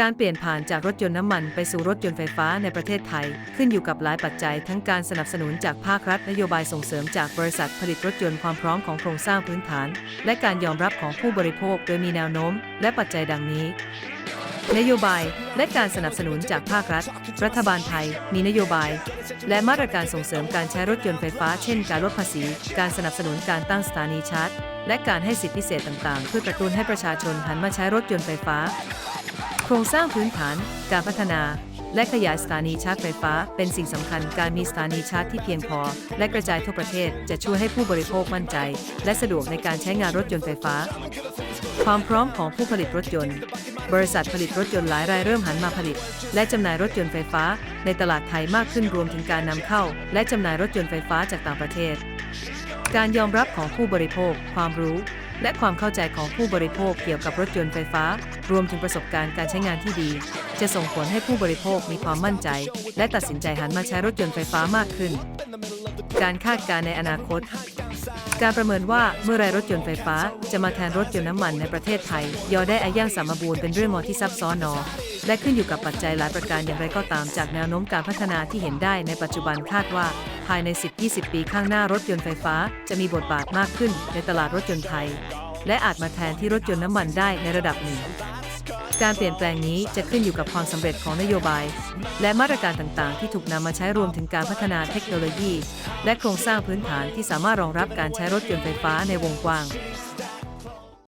การเปลี่ยนผ่านจากรถยนต์น้ำมันไปสู่รถยนต์ไฟฟ้าในประเทศไทย ขึ้นอยู่กับหลายปัจจัย ทั้งการสนับสนุนจากภาครัฐนโยบายส่งเสริมจากบริษัทผลิตรถยนต์ความพร้อมของโครงสร้างพื้นฐาน และการยอมรับของผู้บริโภคโดยมีแนวโน้ม และปัจจัยดังนี้ นโยบายและการสนับสนุนจากภาครัฐ รัฐบาลไทย มีนโยบาย และมาตรการส่งเสริมการใช้รถยนต์ไฟฟ้า เช่น การลดภาษี การสนับสนุนการตั้งสถานีชาร์จ และการให้สิทธิพิเศษต่างๆ เพื่อกระตุ้นให้ประชาชนหันมาใช้รถยนต์ไฟฟ้า รงสร้างพื้นฐาน การพัฒนา และขยายสถานีชาร์จไฟฟ้า เป็นสิ่งสำคัญการมีสถานีชาร์จที่เพียงพอ และกระจายทั่วประเทศจะช่วยให้ผู้บริโภคมั่นใจ และสะดวกในการใช้งานรถยนต์ไฟฟ้า ความพร้อมของผู้ผลิตรถยนต์ บริษัทผลิตรถยนต์หลายรายเริ่มหันมาผลิต และจำหน่ายรถยนต์ไฟฟ้า ในตลาดไทยมากขึ้นรวมถึงการนำเข้า และจำหน่ายรถยนต์ไฟฟ้าจากต่างประเทศ การยอมรับของผู้บริโภค ความรู้ และความเข้าใจของผู้บริโภคเกี่ยวกับรถยนต์ไฟฟ้า รวมถึงประสบการณ์การใช้งานที่ดี จะส่งผลให้ผู้บริโภคมีความมั่นใจ และตัดสินใจหันมาใช้รถยนต์ไฟฟ้ามากขึ้น การคาดการณ์ในอนาคต การประเมินว่าเมื่อไรรถยนต์ไฟฟ้า จะมาแทนรถยนต์น้ำมันในประเทศไทย ยอได้อาย่างสามบูรณ์เป็นเรื่องงอที่ซับซ้อนนอและขึ้นอยู่กับปัจจัยหลายประการอย่างไรก็ตามจากแนวโน้มการพัฒนาที่เห็นได้ในปัจจุบันคาดว่า ภายใน 10-20 ปีข้างหน้ารถยนต์ไฟฟ้าจะมีบทบาทมากขึ้นในตลาดรถยนต์ไทย และอาจมาแทนที่รถยนต์น้ำมันได้ในระดับหนึ่ง การเปลี่ยนแปลงนี้จะขึ้นอยู่กับความสำเร็จของนโยบาย และมาตรการต่างๆ ที่ถูกนำมาใช้รวมถึงการพัฒนาเทคโนโลยี และโครงสร้างพื้นฐานที่สามารถรองรับการใช้รถยนต์ไฟฟ้าในวงกว้าง